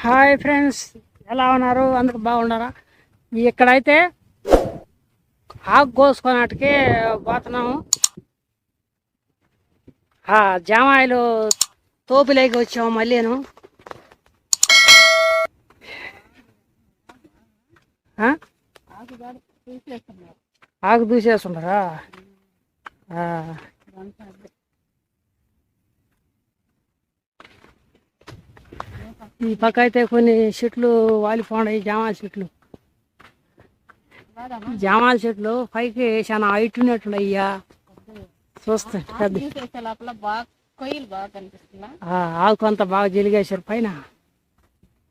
Hi friends ఎలా ఉన్నారు? అందుకు బాగున్నారా? ఇక్కడైతే ఆకు కోసుకున్నట్టుకి పోతున్నాము. జామాయిలు తోపులేకి వచ్చాము మళ్ళీను. ఆ? ఆకు దూసేస్తున్నారా ఈ పక్క అయితే కొన్ని చెట్లు వాలిపోయి జామాల చెట్లు. జామాల చెట్లు పైకి చాలా హైట్ ఉన్నట్టున్నాయి అయ్యా చూస్తే పెద్ద. లోపల బాగా ఆకు అంతా బాగా జిలిగేశారు పైన.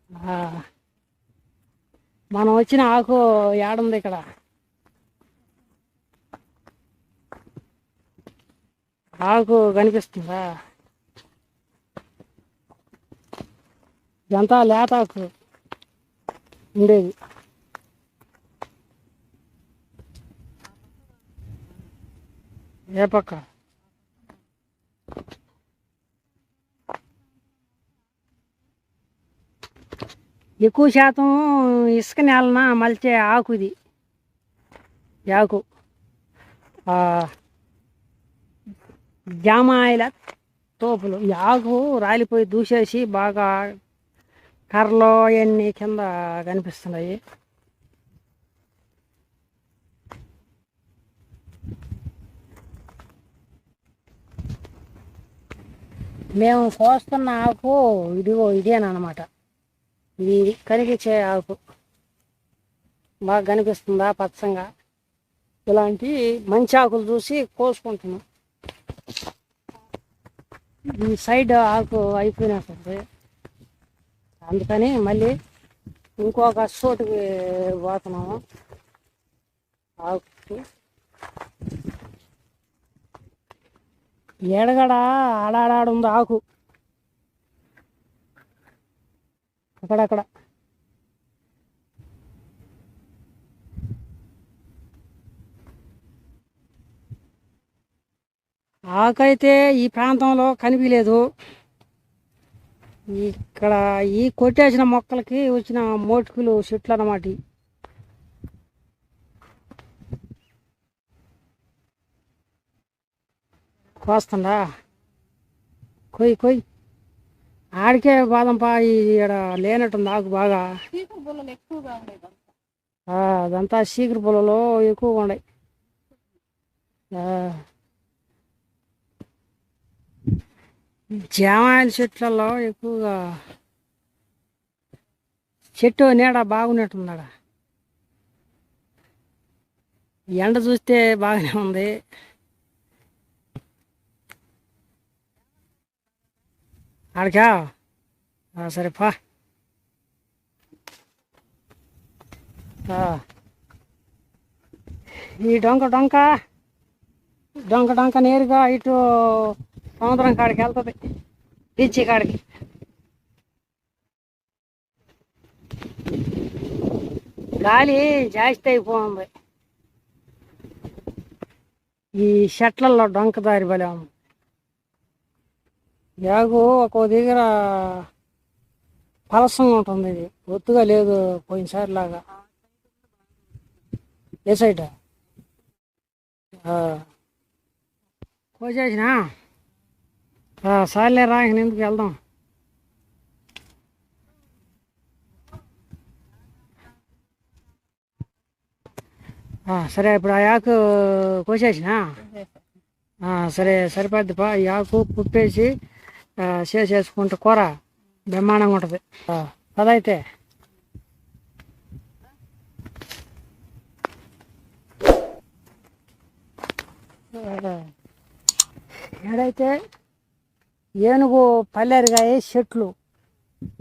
ఆ. మనం వచ్చిన ఆకు ఏడుంది ఇక్కడ. ఆకు కనిపిస్తుందా? ఇదంతా లేతాకు ఉండేది. ఏ పక్క? ఎక్కువ శాతం ఇసుక నేలన మలిచే ఆకు ఇది. ఆకు. ఆ, జామాయిల తోపులు. ఈ ఆకు రాలిపోయి దూసేసి బాగా కర్రలు అవన్నీ కింద కనిపిస్తున్నాయి? మేము కోస్తున్న ఆకు ఇదిగో ఇదేనమాట ఇది కనిపించే ఆకు. బాగా కనిపిస్తుందా పచ్చంగా? ఇలాంటి మంచి ఆకులు చూసి కోసుకుంటున్నాం. ఈ సైడ్ ఆకు అయిపోయినట్టుంది. అందుకని మళ్ళీ ఇంకొక చోటుకి పోతున్నాము ఆకు ఎడగడ ఆడాడాడ ఉంది ఆకు. అక్కడక్కడ. ఆకైతే ఈ ప్రాంతంలో కనిపించలేదు ఇక్కడ ఈ కొట్టేసిన మొక్కలకి వచ్చిన మోటుకులు చెట్లు అన్నమాట. కోస్తుందా? కొయ్యి కొయ్యి ఆడికే బాదం పా ఇక్కడ లేనట్టుంది ఆకు బాగా. అదంతా చీకటి పొలలో ఎక్కువగా ఉన్నాయి ఆ. జామాయిల చెట్లలో ఎక్కువగా చెట్టు నీడ బాగున్నట్టుందా ఎండ చూస్తే బాగానే ఉంది. ఆడికా? సరే పా. ఆ. ఈ డొంక డొంక డొంక డొంక నేరుగా ఇటు సముద్రం కాడికి వెళ్తుంది బీచ్ కాడికి. గాలి జాస్తి అయిపోతుంది ఈ షట్లల్లో డొంక దారి బలే ఉంది. యాగు ఒక్కో దగ్గర పలసంగా ఉంటుంది ఇది. ఒత్తుగా లేదు పోయినసారి లాగా. ఏ సైడ్? కోసేసినా? సార్లే రా ఇంక ఎందుకు వెళ్దాం ఆ, సరే ఇప్పుడు ఆ ఆకు కోసేసినా ఆ, సరే సరిపోద్దిపా ఈ ఆకు పుప్పేసి ఆ, చేసేసుకుంటే కూర బ్రహ్మాండంగా ఉంటుంది పదైతే ఏడైతే ఏనుగు పల్లెరుగాయ చెట్లు.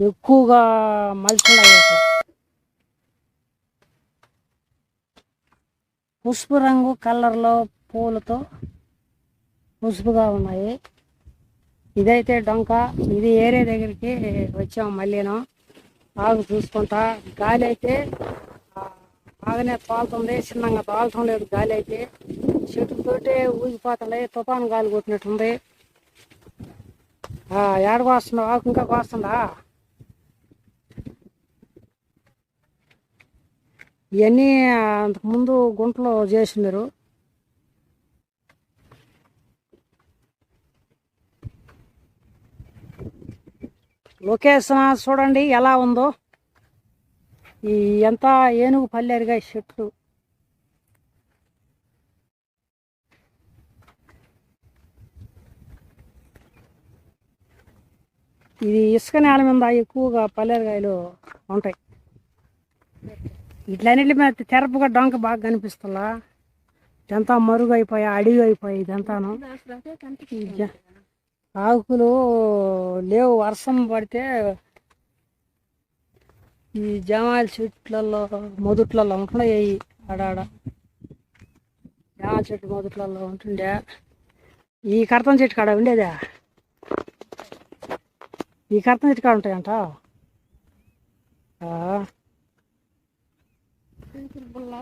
ఎక్కువగా మలుచున్నాయి అక్కడ. పసుపు రంగు కలర్లో పూలతో పసుపుగా ఉన్నాయి. ఇదైతే డొంక. ఇది ఏరే దగ్గరికి వచ్చాము మళ్ళీను. ఆగు చూసుకుంటా. గాలి అయితే బాగానే తోలుతుంది. చిన్నగా తోలటం లేదు గాలి అయితే చెట్టుతోటే ఊగిపోతుంది. తుఫాను గాలి కొట్టినట్టుంది. ఏడ కోస్తున్నావా? ఇంకా కోస్తుందా? ఇవన్నీ అంతకుముందు గుంటలో చేసినారు లొకేషన్ చూడండి ఎలా ఉందో. ఈ ఎంత ఏనుగు పల్లెరుగా చెట్టు. ఇది ఇసుక నేల మీద ఎక్కువగా పల్లెరకాయలు ఉంటాయి. ఇట్లన్నిటి మీద తెరపుగా డొంక బాగా కనిపిస్తుందా? ఇదంతా మరుగు అయిపోయి అడివి అయిపోయి ఇదంతాను. జ- ఆకులు లేవు వర్షం పడితే ఈ జామాయిల చెట్లలో మొదట్లలో ఉంటున్నాయి ఆడాడ జామాయిల చెట్టు మొదట్లలో ఉంటుండే. ఈ కర్తం చెట్టు కాడ ఉండేదా? ఈ కర్తం చెట్టు కాడ ఉంటాయంట?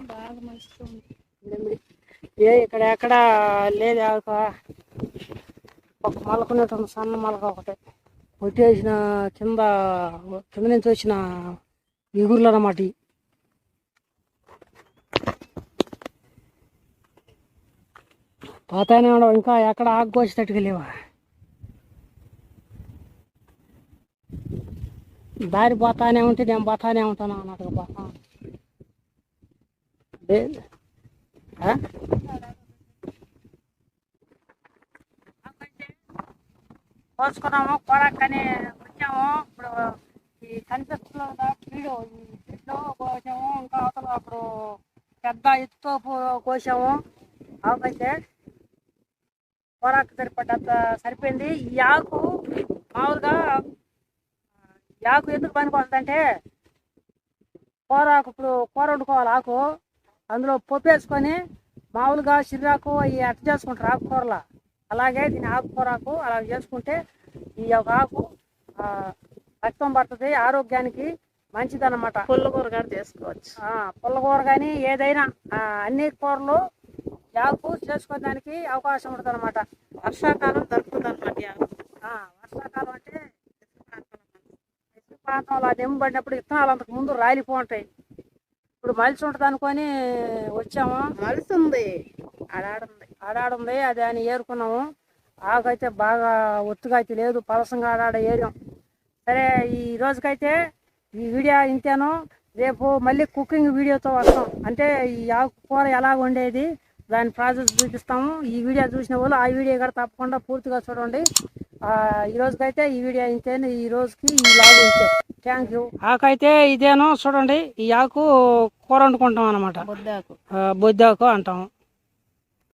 బాగా ఏ ఇక్కడ ఎక్కడ లేదు ఆక ఒక మలకునేటువంటి సన్న మలక ఒకటి. కొట్టేసిన కింద కింద నుంచి వచ్చిన ఇగుర్లు అన్నమాట ఇవి. ఉండవు ఇంకా ఎక్కడ ఆకు లేవా? దారి పోతానే ఉంటే నేను పోతానే ఉంటాను అన్నట్టుగా పోతా కోసుకున్నాము కోడక్కని వచ్చాము ఇప్పుడు ఈ కనిపిస్తున్న వీడు ఈ చెట్లు కోసాము ఇంకా అవతల అప్పుడు పెద్ద ఎత్తుతో కోసాము ఆకైతే కోరాకు సరిపడ్డంత సరిపోయింది ఈ ఆకు మామూలుగా ఆకు ఎందుకు పనికొస్తుందంటే? కూరాకు ఇప్పుడు కూర వండుకోవాలి ఆకు. అందులో పప్పు వేసుకొని మామూలుగా సిర్రాకు అవి అట్ట చేసుకుంటారు ఆకుకూరల అలాగే దీని ఆకుకూరకు అలా చేసుకుంటే ఈ యొక్క ఆకు రక్తం పడుతుంది ఆరోగ్యానికి మంచిదన్నమాట. పుల్ల కూర కూడా చేసుకోవచ్చు. ఆ, పుల్లకూర కానీ ఏదైనా అన్ని కూరలు ఈ ఆకు చేసుకోవడానికి అవకాశం ఉంటుంది అనమాట వర్షాకాలం దొరుకుతుంది అనమాట వర్షాకాలం అంటే ఇసుక ప్రాంతంలో అది పడినప్పుడు విత్తనాలు అంతకు ముందు రాలిపో ఉంటాయి. ఇప్పుడు మలిసి ఉంటుంది అనుకొని వచ్చాము? మలుస్తుంది ఆడాడుంది. ఆడాడుంది అది అని ఏరుకున్నాము. ఆకైతే బాగా ఒత్తుగా అయితే లేదు పలసంగా ఆడాడ ఏరాం సరే ఈ రోజుకైతే ఈ వీడియో ఇంతేను. రేపు మళ్ళీ కుకింగ్ వీడియోతో వస్తాం. అంటే ఈ ఆకుకూర ఎలా వండేది దాని ప్రాసెస్ చూపిస్తాము. ఈ వీడియో చూసిన వాళ్ళు ఆ వీడియో కూడా తప్పకుండా పూర్తిగా చూడండి. ఆ, ఈ రోజుకైతే ఈ వీడియో ఇంతేను. ఈ రోజుకి ఈ లాగు ఇంతే. థ్యాంక్ యూ ఆకైతే ఇదేను చూడండి. ఈ ఆకు కూర వండుకుంటాం అనమాట బొద్దాకు. బొద్దాకు అంటాం